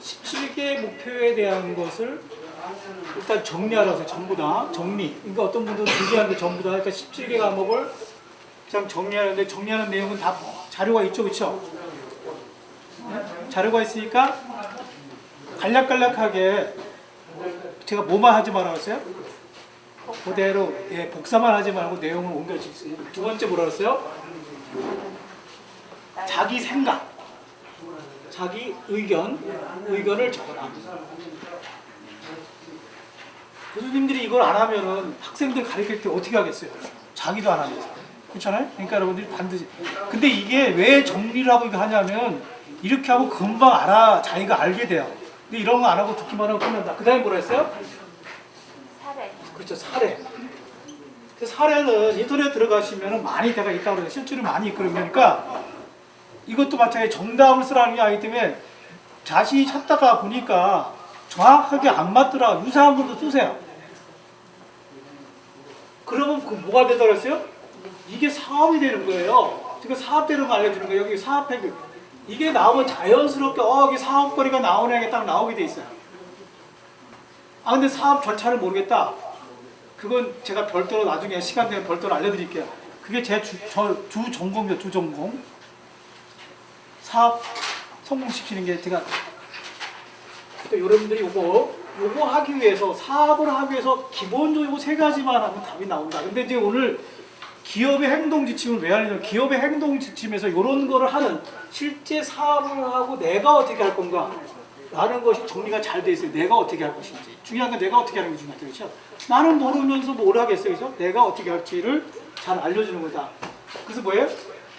17개 목표에 대한 것을 일단 정리하라고 해요. 전부 다 정리. 그러니까 어떤 분들은 준비하는데 전부 다 그러니까 17개 과목을 그냥 정리하는데 정리하는 내용은 다 자료가 있죠, 그렇죠? 자료가 있으니까 간략간략하게 제가 뭐만 하지 말라고 했어요? 그대로 예, 복사만 하지 말고 내용을 옮겨주세요. 두 번째 뭐라 그랬어요? 자기 생각, 자기 의견, 의견을 적어라. 교수님들이 이걸 안 하면은 학생들 가르칠 때 어떻게 하겠어요? 자기도 안 하면서. 그렇잖아요? 그러니까 여러분들이 반드시. 근데 이게 왜 정리를 하고 이거 하냐면 이렇게 하고 금방 알아, 자기가 알게 돼요. 근데 이런 거 안 하고 듣기만 하고 끝난다. 그 다음에 뭐라 했어요? 사례. 그렇죠, 사례. 그 사례는 인터넷 들어가시면 많이 대가 있다고 그래요. 실제로 많이 있거든요. 그러니까 이것도 마찬가지 정답을 쓰라는 게 아니기 때문에 자신이 찾다가 보니까 정확하게 안 맞더라. 유사한 걸로 쓰세요. 그러면 그 뭐가 되더라 그랬어요? 이게 사업이 되는 거예요. 지금 거 알려주는 거예요. 여기 사업해. 이게 나오면 자연스럽게 어, 여기 사업거리가 나오네 게딱 나오게 돼 있어요. 아 근데 사업 절차를 모르겠다. 그건 제가 별도로 나중에 시간 되면 별도로 알려드릴게요. 그게 제 주, 전공이요, 주 전공. 사업 성공시키는 게 제가 또 여러분들이 요거 요거 하기 위해서 사업을 하기 위해서 기본적으로 세 가지만 하면 답이 나온다. 근데 이제 오늘 기업의 행동 지침을 왜 하냐면 기업의 행동 지침에서 이런 거를 하는 실제 사업을 하고 내가 어떻게 할 건가 라는 것이 정리가 잘 돼 있어요. 내가 어떻게 할 것인지. 중요한 건 내가 어떻게 하는 게 중요하죠. 그렇죠? 나는 모르면서 뭘 하겠어요. 그래서 내가 어떻게 할지를 잘 알려주는 거다. 그래서 뭐예요?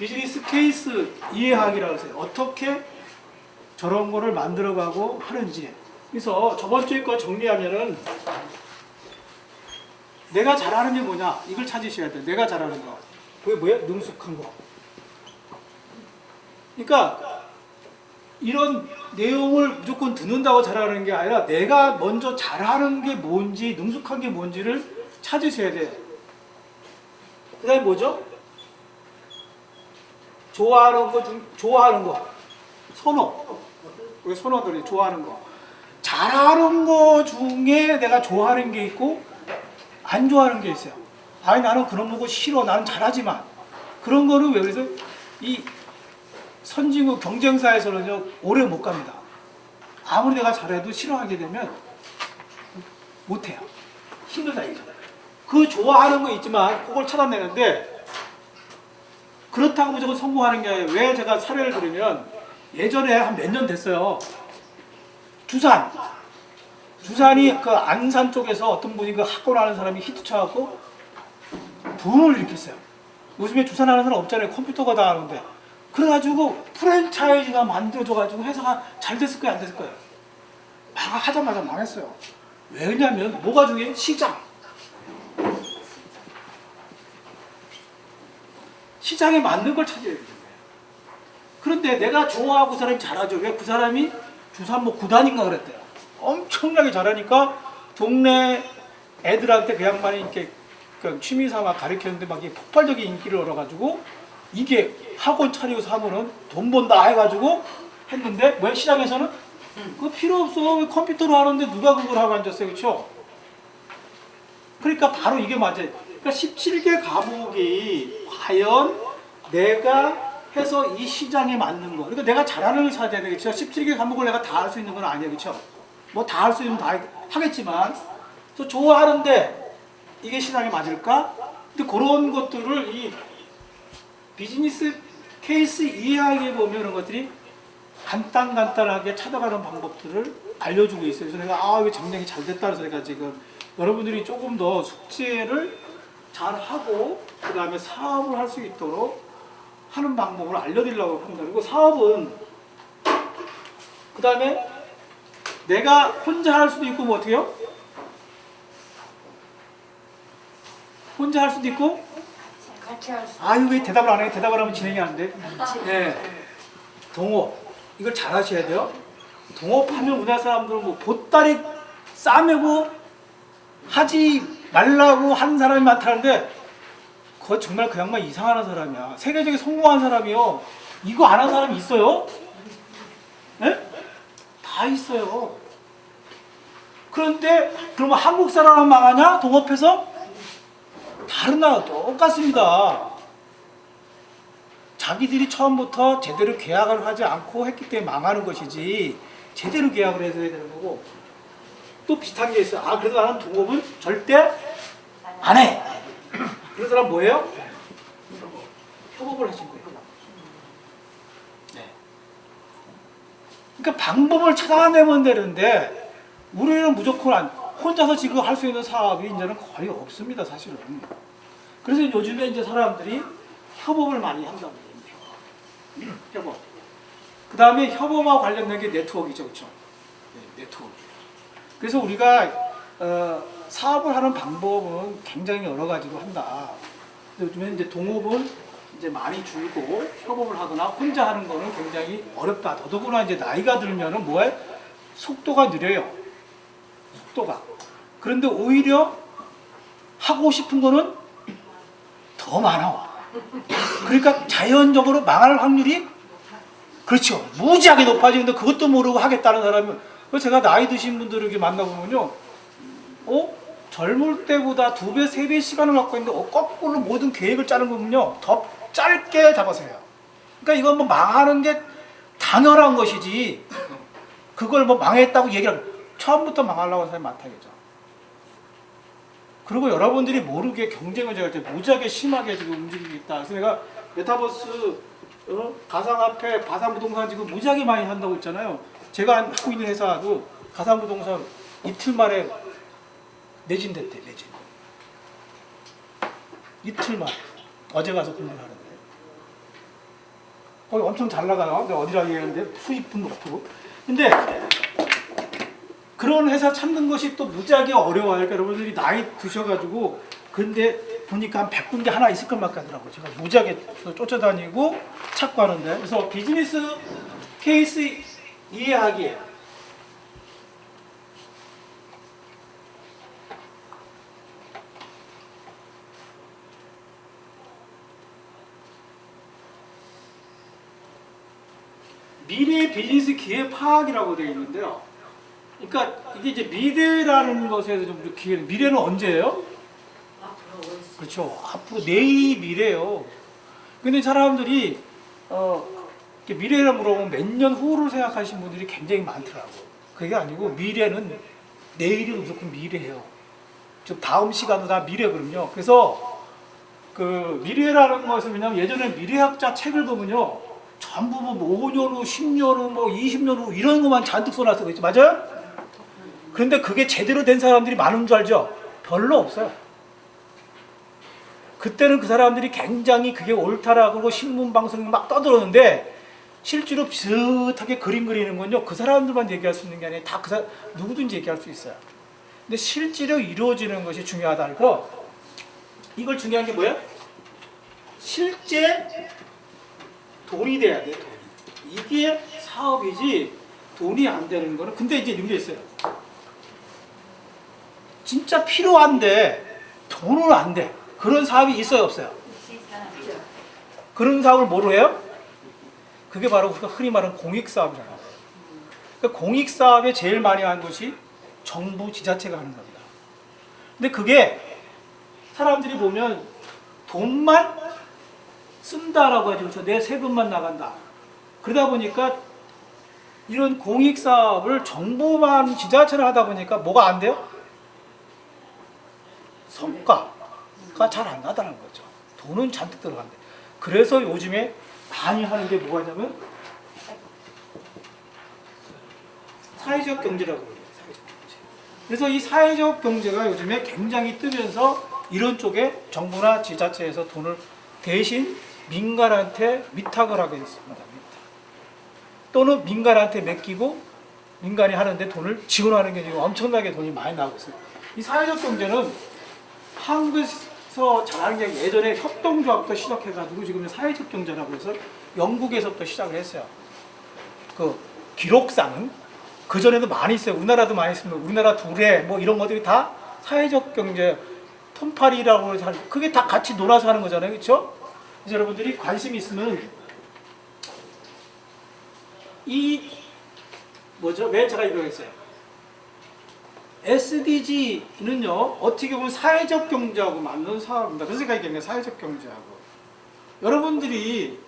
비즈니스 케이스 이해하기라고 해서 어떻게 저런 거를 만들어가고 하는지. 그래서 저번 주에 거 정리하면은 내가 잘하는 게 뭐냐 이걸 찾으셔야 돼. 내가 잘하는 거. 그게 뭐예요? 능숙한 거. 그러니까 이런 내용을 무조건 듣는다고 잘하는 게 아니라 내가 먼저 잘하는 게 뭔지 능숙한 게 뭔지를 찾으셔야 돼. 그다음에 뭐죠? 좋아하는 거 중 좋아하는 거 선호 우리 선호들이 좋아하는 거 잘하는 거 중에 내가 좋아하는 게 있고 안 좋아하는 게 있어요. 아니 나는 그런 거 싫어. 나는 잘하지만 그런 거를 왜 그래서 이 선진국 경쟁사에서는요 오래 못 갑니다. 아무리 내가 잘해도 싫어하게 되면 못해요. 힘들다 이죠. 그 좋아하는 거 있지만 그걸 찾아내는데 그렇다고 무조건 성공하는 게 아니에요. 왜 제가 사례를 들으면 예전에 한 몇 년 됐어요. 두산. 두산이 그 안산 쪽에서 어떤 분이 그 학원 하는 사람이 히트 쳐갖고 붐을 일으켰어요. 요즘에 두산 하는 사람 없잖아요. 컴퓨터가 다 하는데. 그래가지고 프랜차이즈가 만들어져가지고 회사가 잘 됐을 거예요, 안 됐을 거예요. 막 하자마자 망했어요. 왜냐면 뭐가 중요해? 시장. 시장에 맞는 걸 찾아야 되는 거예요. 그런데 내가 좋아하고 그 사람이 잘하죠. 왜 그 사람이 두산 뭐 구단인가 그랬대요. 엄청나게 잘하니까 동네 애들한테 그 양반이 이렇게 그 취미 삼아 가르쳤는데 막 이게 폭발적인 인기를 얻어가지고 이게 학원 차리고서 하면은 돈 번다 해가지고 했는데 왜 시장에서는 그거 필요 없어 왜 컴퓨터로 하는데 누가 그걸 하고 앉았어요 그렇죠? 그러니까 바로 이게 맞아요. 그러니까 17개 과목이 과연 내가 해서 이 시장에 맞는 거. 그러니까 내가 잘하는 걸 찾아야 되겠죠. 17개 과목을 내가 다 할 수 있는 건 아니에요. 그렇죠? 뭐 다 할 수 있으면 다 하겠지만 또 좋아하는데 이게 시장에 맞을까? 근데 그런 것들을 이 비즈니스 케이스 이해하기에 보면 이런 것들이 간단간단하게 찾아가는 방법들을 알려주고 있어요. 그래서 내가 아, 왜 정량이 잘 됐다 그래서 내가 지금 여러분들이 조금 더 숙제를 잘 하고 그 다음에 사업을 할 수 있도록 하는 방법을 알려드리려고 합니다. 그리고 사업은 그 다음에 내가 혼자 할 수도 있고 뭐 어떻게 요? 혼자 할 수도 있고 같이 할 수. 아유 왜 대답을 안 해? 대답을 하면 진행이 안 돼. 네. 동업 이걸 잘 하셔야 돼요. 동업하면 우리나라 사람들은 뭐 보따리 싸매고 하지 말라고 하는 사람이 많다는데 그거 정말 그 양반 이상한 사람이야. 세계적인 성공한 사람이요. 이거 안 한 사람이 있어요? 네? 다다 있어요. 그런데 그러면 한국 사람은 망하냐? 동업해서? 다른 나라 똑같습니다. 자기들이 처음부터 제대로 계약을 하지 않고 했기 때문에 망하는 것이지 제대로 계약을 해서 해야 되는 거고 또 비슷한 게 있어요. 아 그래서 나는 동업은 절대 안 해. 그런 사람 뭐예요? 협업을 하신 거예요. 네. 그러니까 방법을 찾아내면 되는데 우리는 무조건 안, 혼자서 지금 할 수 있는 사업이 이제는 거의 없습니다, 사실은. 그래서 요즘에 이제 사람들이 협업을 많이 한다고 얘기해요. 협업. 그 다음에 협업과 관련된 게 네트워크이죠, 그렇죠? 네, 네트워크. 그래서 우리가 어, 사업을 하는 방법은 굉장히 여러 가지로 한다. 요즘에 이제 동업은 이제 많이 줄고 협업을 하거나 혼자 하는 거는 굉장히 어렵다. 더더구나 이제 나이가 들면은 뭐해? 속도가 느려요. 속도가. 그런데 오히려 하고 싶은 거는 더 많아. 그러니까 자연적으로 망할 확률이 그렇죠. 무지하게 높아지는데 그것도 모르고 하겠다는 사람이 그 제가 나이 드신 분들을 이렇게 만나보면요. 어? 젊을 때보다 두 배, 세 배 시간을 갖고 있는데 어, 거꾸로 모든 계획을 짜는 거면요. 더 짧게 잡아서 해요. 그러니까 이건 뭐 망하는 게 당연한 것이지 그걸 뭐 망했다고 얘기하면 처음부터 망하려고 하는 사람이 많다겠죠. 그리고 여러분들이 모르게 경쟁을 제가 무지하게 심하게 지금 움직이고 있다. 그래서 내가 메타버스 어? 가상화폐, 바산부동산 지금 무지하게 많이 한다고 했잖아요. 제가 하고 있는 회사도 가상부동산 이틀 만에 매진됐대, 매진. 이틀 만에. 어제 가서 근무를 하는데. 거기 엄청 잘 나가요. 근데 어디라 얘기하는데 수입분 높고. 근데 그런 회사 찾는 것이 또 무지하게 어려워요. 그러니까 여러분들이 나이 드셔가지고 근데 보니까 한 100군데 하나 있을 것만 같더라고요. 제가 무지하게 쫓아다니고 찾고 하는데 그래서 비즈니스 케이스 이해하기 미래 비즈니스 기회 파악이라고 되어 있는데요. 그러니까 이게 이제 미래라는 것에서 좀 기회 미래는 언제예요? 그렇죠. 앞으로 내일 미래요. 근데 사람들이 어 미래를 물어보면 몇 년 후를 생각하시는 분들이 굉장히 많더라고요. 그게 아니고 미래는 내일이 무조건 미래예요. 즉 다음 시간도 다 미래거든요. 그래서 그 미래라는 것은 왜냐면 예전에 미래학자 책을 보면요. 전부 뭐 5년 후, 10년 후, 뭐 20년 후 이런 것만 잔뜩 써놨어. 그렇지? 맞아요? 그런데 그게 제대로 된 사람들이 많은 줄 알죠? 별로 없어요. 그때는 그 사람들이 굉장히 그게 옳다라고 신문 방송 막 떠들었는데 실제로 비슷하게 그림 그리는 건요 그 사람들만 얘기할 수 있는 게 아니라 다그 사람 누구든지 얘기할 수 있어요. 근데 실제로 이루어지는 것이 중요하다. 그래서 이걸 중요한 게 뭐야? 실제 돈이 돼야 돼. 돈. 이게 사업이지 돈이 안 되는 거는 근데 이제 이런 게 있어요. 진짜 필요한데 돈은 안 돼. 그런 사업이 있어요, 없어요? 그런 사업을 뭐로 해요? 그게 바로 우리가 흔히 말하는 공익 사업이잖아요. 그 공익 사업에 제일 많이 하는 것이 정부 지자체가 하는 겁니다. 근데 그게 사람들이 보면 돈만 쓴다라고 하죠. 그렇죠? 내 세금만 나간다. 그러다 보니까 이런 공익 사업을 정부만 지자체를 하다 보니까 뭐가 안 돼요? 성과가 잘 안 나다는 거죠. 돈은 잔뜩 들어간대. 그래서 요즘에 많이 하는 게 뭐가 있냐면 사회적 경제라고 그래요. 사회적 경제. 그래서 이 사회적 경제가 요즘에 굉장히 뜨면서 이런 쪽에 정부나 지자체에서 돈을 대신 민간한테 위탁을 하게 됐습니다. 또는 민간한테 맡기고 민간이 하는데 돈을 지원하는 게 지금 엄청나게 돈이 많이 나오고 있어요. 이 사회적 경제는 한국 에서 잘하는 게 예전에 협동조합부터 시작해가지고 지금 사회적 경제라고 해서 영국에서부터 시작을 했어요. 그 기록상은 그 전에도 많이 있어요. 우리나라도 많이 있습니다. 우리나라 둘에 뭐 이런 것들이 다 사회적 경제 해서 하는- 그게 다 같이 놀아서 하는 거잖아요, 그렇죠? 그래서 여러분들이 관심 있으면 이 뭐죠? 왜 제가 이거 했어요? SDG는요 어떻게 보면 사회적 경제하고 맞는 사업입니다. 그래서 제가 얘기한 게 사회적 경제하고 여러분들이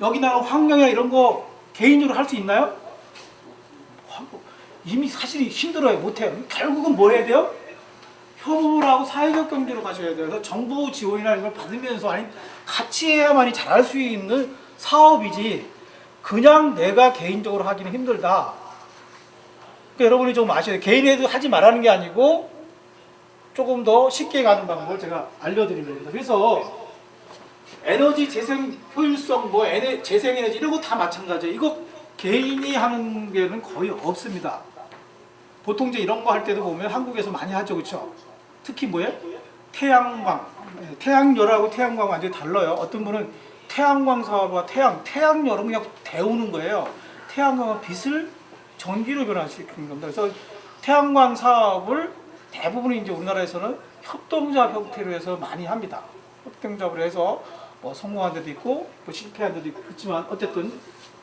여기 나온 환경이나 이런 거 개인적으로 할 수 있나요? 이미 사실 힘들어요 못해요. 결국은 뭐 해야 돼요? 협업을 하고 사회적 경제로 가셔야 돼요. 그래서 정부 지원이나 이런 걸 받으면서 아니 같이 해야만이 잘할 수 있는 사업이지 그냥 내가 개인적으로 하기는 힘들다. 그러니까 여러분이 좀 아셔야 돼요. 개인에도 하지 말라는 게 아니고 조금 더 쉽게 가는 방법을 제가 알려드리려고 그래서 에너지 재생 효율성, 뭐 에네, 재생 에너지 이런 거 다 마찬가지예요. 이거 개인이 하는 게는 거의 없습니다. 보통 이제 이런 거 할 때도 보면 한국에서 많이 하죠, 그렇죠? 특히 뭐예요? 태양광, 네, 태양열하고 태양광 완전히 달라요. 어떤 분은 태양광 사업과 태양, 태양열은 그냥 데우는 거예요. 태양광은 빛을 전기로 변화시키는 겁니다. 그래서 태양광 사업을 대부분 이제 우리나라에서는 협동조합 형태로 해서 많이 합니다. 협동조합으로 해서 뭐 성공한 데도 있고 뭐 실패한 데도 있지만 어쨌든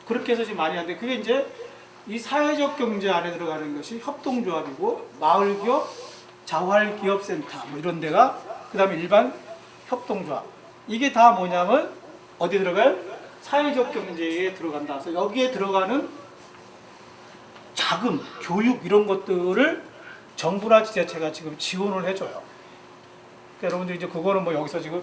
그렇게 해서 지금 많이 하는데 그게 이제 이 사회적 경제 안에 들어가는 것이 협동조합이고 마을기업, 자활기업센터 뭐 이런 데가 그 다음에 일반 협동조합 이게 다 뭐냐면 어디 들어가요? 사회적 경제에 들어간다. 그래서 여기에 들어가는 자금, 교육 이런 것들을 정부나 지자체가 지금 지원을 해줘요. 그러니까 여러분들 이제 그거는 뭐 여기서 지금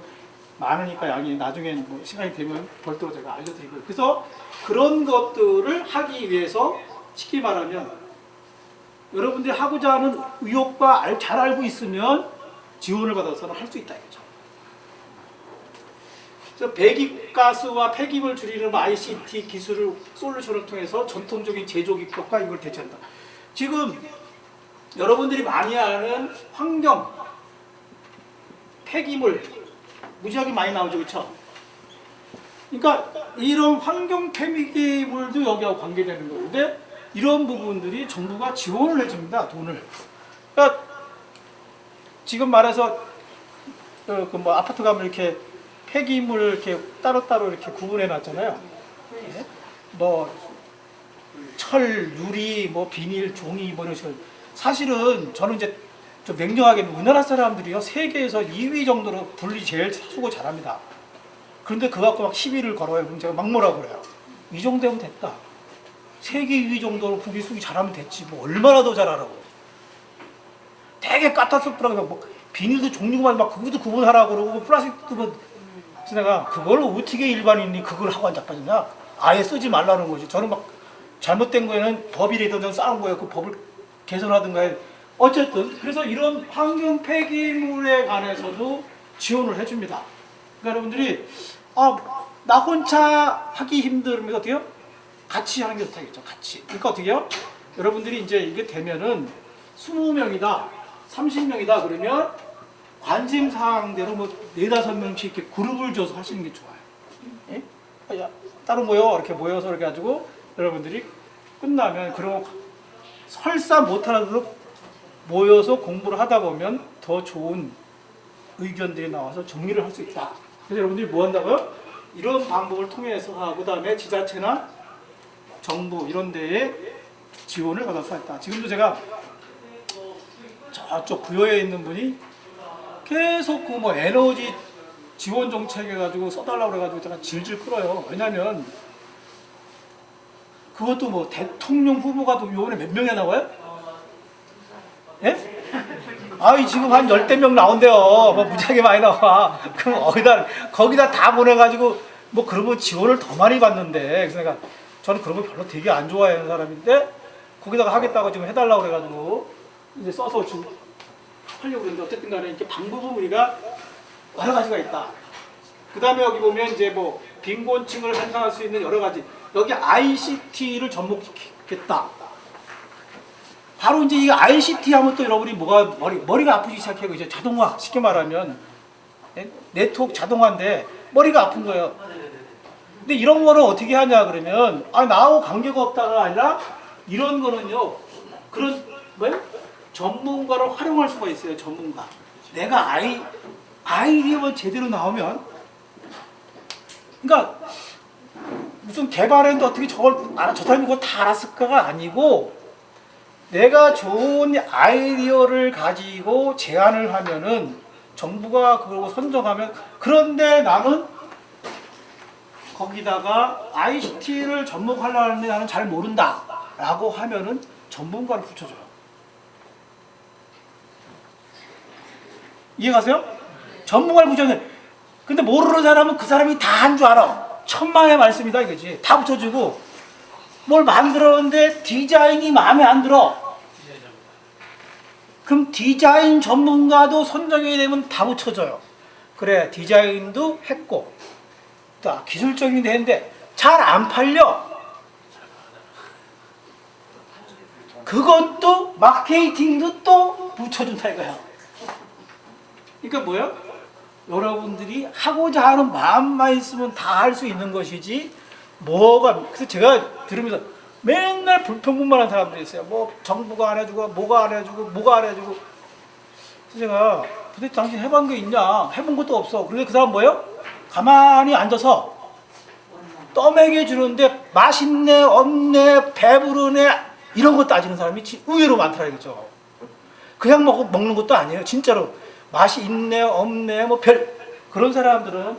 많으니까 양이 나중에 뭐 시간이 되면 별도로 제가 알려드리고요. 그래서 그런 것들을 하기 위해서 쉽게 말하면 여러분들이 하고자 하는 의욕과 알- 잘 알고 있으면 지원을 받아서는 할 수 있다 이거죠. 그래서 배기가스와 폐기물 줄이는 ICT 기술을 솔루션을 통해서 전통적인 제조 기법과 이걸 대체한다. 지금 여러분들이 많이 아는 환경, 폐기물 무지하게 많이 나오죠, 그렇죠? 그러니까 이런 환경 폐기물도 여기하고 관계되는 건데 이런 부분들이 정부가 지원을 해줍니다, 돈을. 그러니까 지금 말해서 그뭐 아파트 가면 이렇게 폐기물 이렇게 따로따로 이렇게 구분해 놨잖아요. 예? 뭐 철, 유리, 뭐 비닐, 종이 뭐 이런 식으로 사실은 저는 이제 좀 냉정하게 우리나라 사람들이요 세계에서 2위 정도로 분리 제일 수고 잘합니다. 그런데 그거 갖고 막 시비를 걸어요. 그럼 제가 막 뭐라 그래요. 이 정도면 됐다. 세계 2위 정도로 분리 수기 잘하면 됐지. 뭐 얼마나 더 잘하라고. 되게 까탈스럽더라고요. 뭐 비닐도 종류가 막 그것도 구분하라고 그러고 플라스틱도 뭐 그래서 내가 그걸 어떻게 일반인이 그걸 하고 앉아빠지냐 아예 쓰지 말라는 거지 저는 막 잘못된 거에는 법이라든지 싸운 거예요 그 법을 개선하든가 해. 어쨌든 그래서 이런 환경 폐기물에 관해서도 지원을 해줍니다 그러니까 여러분들이 아 나 혼자 하기 힘들면 어떻게요? 같이 하는 게 좋다겠죠 같이 그러니까 어떻게 해요? 여러분들이 이제 이게 되면은 20명이다 30명이다 그러면 관심 사항대로 뭐 네다섯 명씩 이렇게 그룹을 줘서 하시는 게 좋아요. 예? 아, 야, 따로 모여 이렇게 모여서 이렇게 가지고 여러분들이 끝나면 그런 거 설사 못하라도 모여서 공부를 하다 보면 더 좋은 의견들이 나와서 정리를 할 수 있다. 그래서 여러분들이 뭐 한다고요? 이런 방법을 통해서 하고 그다음에 지자체나 정부 이런 데에 지원을 받아서 했다. 지금도 제가 저쪽 구여에 있는 분이 계속 그 뭐 에너지 지원 정책 해가지고 써달라고 그래가지고 제가 질질 끌어요. 왜냐면 그것도 뭐 대통령 후보가 또 요번에 몇 명이나 나와요? 예? 아이 지금 한 열대 명 나온대요. 뭐 무지하게 많이 나와. 그럼 거기다 거기다 다 보내가지고 뭐 그러면 지원을 더 많이 받는데 그래서 내가 저는 그런 거 별로 되게 안 좋아하는 사람인데 거기다가 하겠다고 지금 해달라고 그래가지고 이제 써서 지금 하려고 그러는데 어쨌든 간에 이렇게 방법은 우리가 여러 가지가 있다. 그 다음에 여기 보면 이제 뭐 빈곤층을 향상할 수 있는 여러 가지 여기 ICT를 접목시키겠다. 바로 이제 이 ICT 하면 또 여러분이 뭐가 머리 머리가 아프기 시작해요. 이제 자동화 쉽게 말하면 네? 네트워크 자동화인데 머리가 아픈 거예요. 근데 이런 거를 어떻게 하냐 그러면 아 나하고 관계가 없다가 아니라 이런 거는요 그런 뭐요 전문가를 활용할 수가 있어요 전문가. 내가 아이 아이디어만 제대로 나오면. 그러니까 무슨 개발했는데 어떻게 저걸 알아 저 사람이 그걸 다 알았을까가 아니고 내가 좋은 아이디어를 가지고 제안을 하면은 정부가 그걸 선정하면 그런데 나는 거기다가 ICT를 접목하려고 하는데 나는 잘 모른다 라고 하면은 전문가를 붙여줘요 이해가세요? 전문가를 붙여주는 근데 모르는 사람은 그 사람이 다 한 줄 알아. 천만의 말씀이다 이거지. 다 붙여주고. 뭘 만들었는데 디자인이 마음에 안 들어. 그럼 디자인 전문가도 선정이 되면 다 붙여줘요. 그래 디자인도 했고. 또 기술적인 데 했는데 잘 안 팔려. 그것도 마케팅도 또 붙여준다 이거야 그러니까 뭐야? 여러분들이 하고자 하는 마음만 있으면 다 할 수 있는 것이지 뭐가 그래서 제가 들으면서 맨날 불평불만한 사람들이 있어요. 뭐 정부가 안 해주고 뭐가 안 해주고 뭐가 안 해주고 그래서 제가 도대체 당신 해본 게 있냐? 해본 것도 없어. 그런데 그 사람 뭐예요? 가만히 앉아서 떠먹여 주는데 맛있네 없네 배부르네 이런 거 따지는 사람이 지- 의외로 많더라 이거죠. 그냥 먹, 먹는 것도 아니에요. 진짜로 맛이 있네 없네 뭐 별 그런 사람들은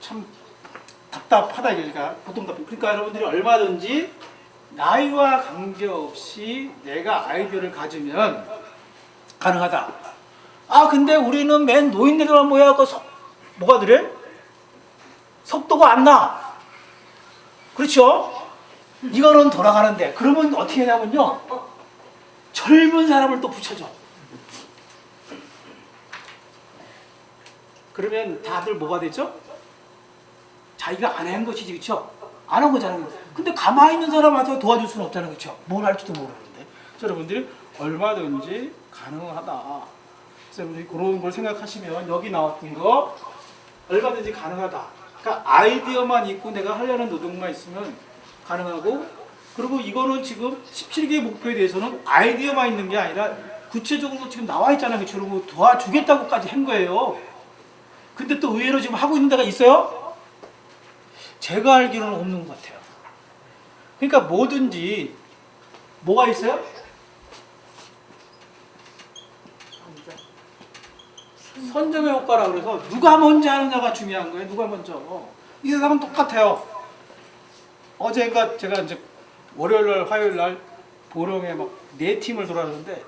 참 답답하다 이거니까 보통 답답. 그러니까 여러분들이 얼마든지 나이와 관계없이 내가 아이디어를 가지면 가능하다. 아 근데 우리는 맨 노인네들만 모여갖고 속- 뭐가 그래? 속도가 안 나. 그렇죠? 이거는 돌아가는데 그러면 어떻게 하냐면요 젊은 사람을 또 붙여줘. 그러면 다들 뭐가 되죠? 자기가 안 한 것이지 그렇죠? 안한 거잖아요. 근데 가만히 있는 사람 와서 도와줄 수는 없잖아요. 그렇죠? 뭘 할지도 모르는데. 여러분들이 얼마든지 가능하다. 여러분들이 그런 걸 생각하시면 여기 나왔던 거 얼마든지 가능하다. 그러니까 아이디어만 있고 내가 하려는 노동만 있으면 가능하고 그리고 이거는 지금 17개 목표에 대해서는 아이디어만 있는 게 아니라 구체적으로 지금 나와 있잖아요. 그리고 도와주겠다고까지 한 거예요. 근데 또 의외로 지금 하고 있는 데가 있어요? 제가 알기로는 없는 것 같아요. 그러니까 뭐든지 뭐가 있어요? 선점의 효과라 그래서 누가 먼저 하느냐가 중요한 거예요. 누가 먼저. 이 세상은 똑같아요. 어제가 제가 이제 월요일 날 화요일 날 보령에 막 네 팀을 돌아가는데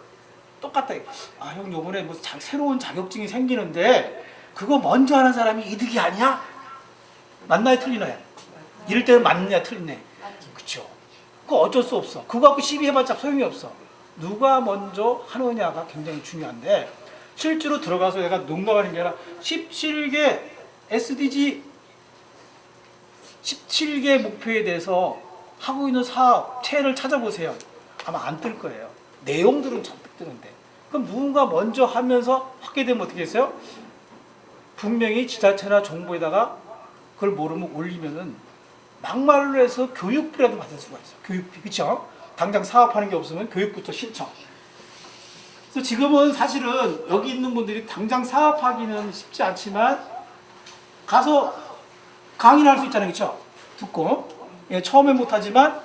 똑같다. 아 형 요번에 뭐 자- 새로운 자격증이 생기는데 그거 먼저 하는 사람이 이득이 아니야? 맞나요 틀리나요? 이럴 때는 맞느냐 틀리네. 그쵸. 그거 어쩔 수 없어. 그거 갖고 시비해봤자 소용이 없어. 누가 먼저 하느냐가 굉장히 중요한데 실제로 들어가서 내가 농담하는 게 아니라 17개 SDG 17개 목표에 대해서 하고 있는 사업 체를 찾아보세요. 아마 안 뜰 거예요. 내용들은 잔뜩 뜨는데. 그럼 누군가 먼저 하면서 확대되면 어떻게 했어요? 분명히 지자체나 정부에다가 그걸 모르면 올리면은 막말로 해서 교육비라도 받을 수가 있어요. 교육비, 그쵸? 당장 사업하는 게 없으면 교육부터 신청. 그래서 지금은 사실은 여기 있는 분들이 당장 사업하기는 쉽지 않지만 가서 강의를 할 수 있잖아요. 그쵸? 듣고. 예, 처음엔 못하지만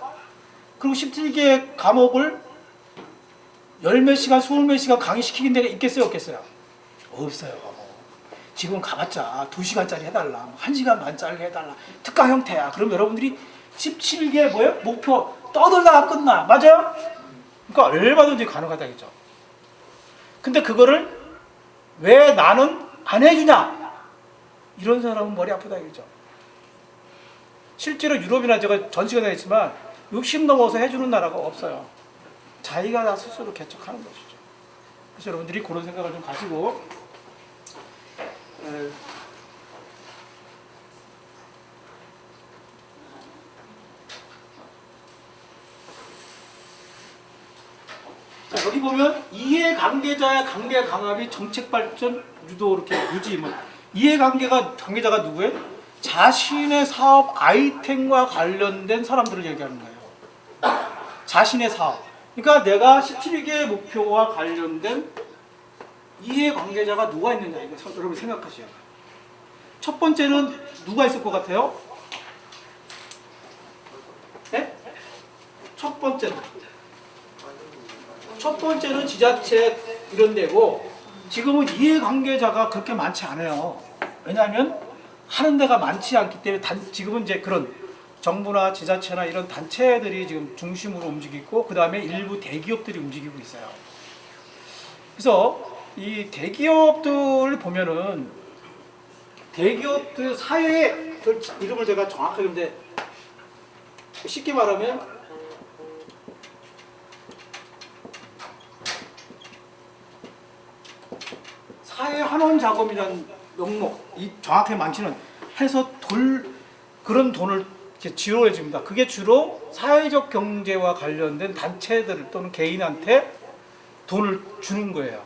그리고 17개 과목을 열 몇 시간, 스물 몇 시간 강의시키는 데가 있겠어요? 없겠어요? 없어요. 지금 가봤자 두 시간짜리 해달라, 뭐한 시간 반짜리 해달라, 특강 형태야. 그럼 여러분들이 17개 뭐예요? 목표 떠들다가 끝나. 맞아요? 그러니까 얼마든지 가능하다겠죠. 근데 그거를 왜 나는 안 해주냐? 이런 사람은 머리 아프다 이거죠. 실제로 유럽이나 제가 전 시간에 했지만 60 넘어서 해주는 나라가 없어요. 자기가 다 스스로 개척하는 것이죠. 그래서 여러분들이 그런 생각을 좀 가지고 에, 자, 여기 보면 이해관계자의 관계 강압이 정책 발전 유도 이렇게 유지 뭐 이해관계가 관계자가 누구예요? 자신의 사업 아이템과 관련된 사람들을 얘기하는 거예요. 자신의 사업. 그러니까 내가 17개 목표와 관련된 이해관계자가 누가 있느냐 이거 참 여러분 생각하셔야 돼요. 첫 번째는 누가 있을 것 같아요? 네? 첫 번째는 첫 번째는 지자체 이런 데고 지금은 이해관계자가 그렇게 많지 않아요. 왜냐하면 하는 데가 많지 않기 때문에 단, 지금은 이제 그런 정부나 지자체나 이런 단체들이 지금 중심으로 움직이고 그 다음에 일부 대기업들이 움직이고 있어요. 그래서 이 대기업들을 보면은 대기업들 사회의 그 이름을 제가 정확하게 근데 쉽게 말하면 사회 환원 작업이라는 명목, 이 정확하게 많지는 해서 돌 그런 돈을 지원해 줍니다. 그게 주로 사회적 경제와 관련된 단체들 또는 개인한테 돈을 주는 거예요.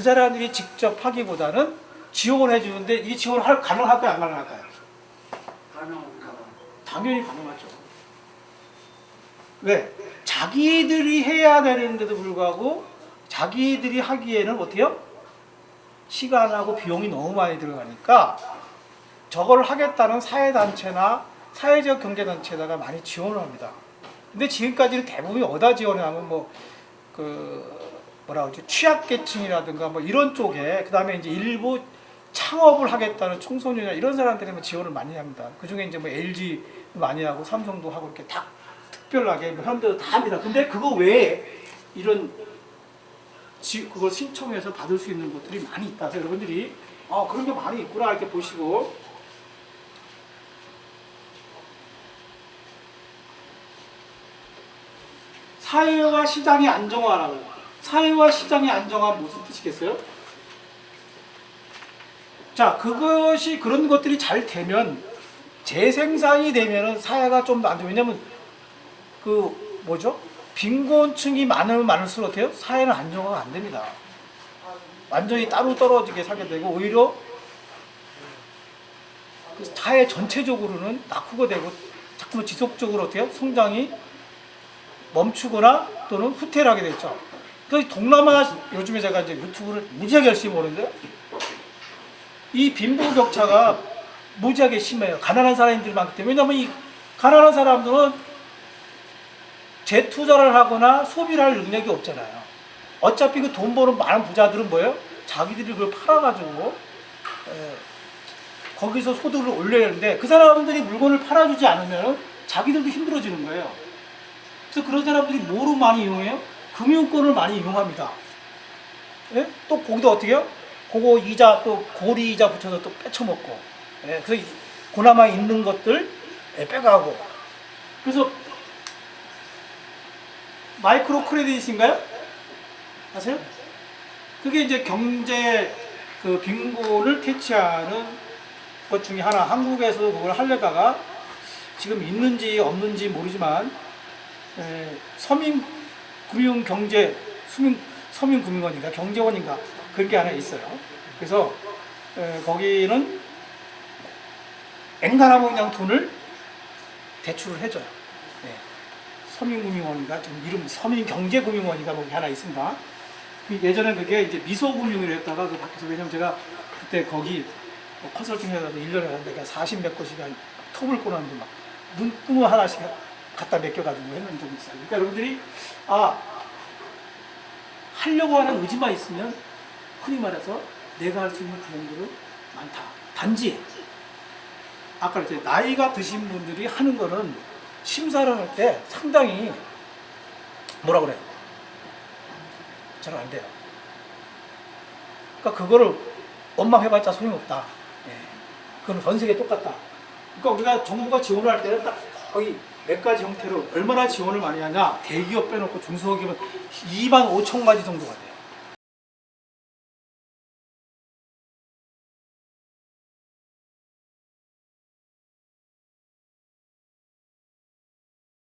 그 사람들이 직접 하기보다는 지원해 주는데 이 지원을 할 가능할까요, 안 가능할까요? 당연히 가능하죠. 왜? 자기들이 해야 되는데도 불구하고 자기들이 하기에는 어때요? 시간하고 비용이 너무 많이 들어가니까 저걸 하겠다는 사회단체나 사회적 경제단체에다가 많이 지원을 합니다. 근데 지금까지는 대부분이 어디다 지원을 하면 뭐, 그, 뭐라 그러지? 취약계층이라든가 뭐 이런 쪽에, 그 다음에 이제 일부 창업을 하겠다는 청소년이나 이런 사람들이 지원을 많이 합니다. 그 중에 이제 뭐 LG 많이 하고 삼성도 하고 이렇게 다 특별하게 뭐 현대도 다 합니다. 근데 그거 외에 이런 지, 그걸 신청해서 받을 수 있는 것들이 많이 있다. 그래서 여러분들이 아 그런 게 많이 있구나 이렇게 보시고 사회와 시장의 안정화라고 사회와 시장의 안정화 무슨 뜻이겠어요? 자 그것이 그런 것들이 잘 되면 재생산이 되면은 사회가 좀 더 안정 왜냐면 그 뭐죠? 빈곤층이 많으면 많을수록 어때요? 사회는 안정화가 안 됩니다. 완전히 따로 떨어지게 살게 되고 오히려 그 사회 전체적으로는 낙후가 되고 자꾸 지속적으로 어때요? 성장이 멈추거나 또는 후퇴를 하게 됐죠. 그래서 동남아 요즘에 제가 이제 유튜브를 무지하게 열심히 보는데 이 빈부 격차가 무지하게 심해요. 가난한 사람들이 많기 때문에 왜냐하면 이 가난한 사람들은 재투자를 하거나 소비를 할 능력이 없잖아요. 어차피 그 돈 버는 많은 부자들은 뭐예요? 자기들이 그걸 팔아가지고 에, 거기서 소득을 올려야 하는데 그 사람들이 물건을 팔아주지 않으면 자기들도 힘들어지는 거예요. 그래서 그런 사람들이 뭐로 많이 이용해요? 금융권을 많이 이용합니다. 예? 또 거기도 어떻게 해요? 그거 이자 또 고리 이자 붙여서 또 빼쳐먹고 예? 그래서 이- 그나마 있는 것들 예, 빼가고 그래서 마이크로 크레딧인가요? 아세요? 그게 이제 경제 그 빈곤을 퇴치하는 것 중에 하나. 한국에서 그걸 하려다가 지금 있는지 없는지 모르지만 에, 서민 금융 경제 수민 서민 금융원인가 경제원인가 그런 게 하나 있어요. 그래서 에, 거기는 앵간하면 그냥 돈을 대출을 해줘요. 네. 서민금융원인가 지금 이름 서민경제금융원인가 뭐 하나 있습니다. 그 예전에 그게 이제 미소금융이라 했다가 그 밖에서 왜냐면 제가 그때 거기 뭐 컨설팅 해가지고 1년에 하는데 내가 40몇 곳이가 톱을 꼬는데 막 눈구멍 하나씩 갖다 맡겨가지고 했는 적이 있어요. 그러니까 여러분들이 아 하려고 하는 의지만 있으면 흔히 말해서 내가 할 수 있는 구멍들은 많다. 단지 아까 이제 나이가 드신 분들이 하는 거는 심사를 할 때 상당히 뭐라 그래요? 잘 안 돼요. 그러니까 그거를 원망 해봤자 소용없다. 예. 그건 전 세계 똑같다. 그러니까 우리가 정부가 지원을 할 때는 딱 거의 몇 가지 형태로 얼마나 지원을 많이 하냐 대기업 빼놓고 중소기업은 2만 5천 가지 정도가 돼요.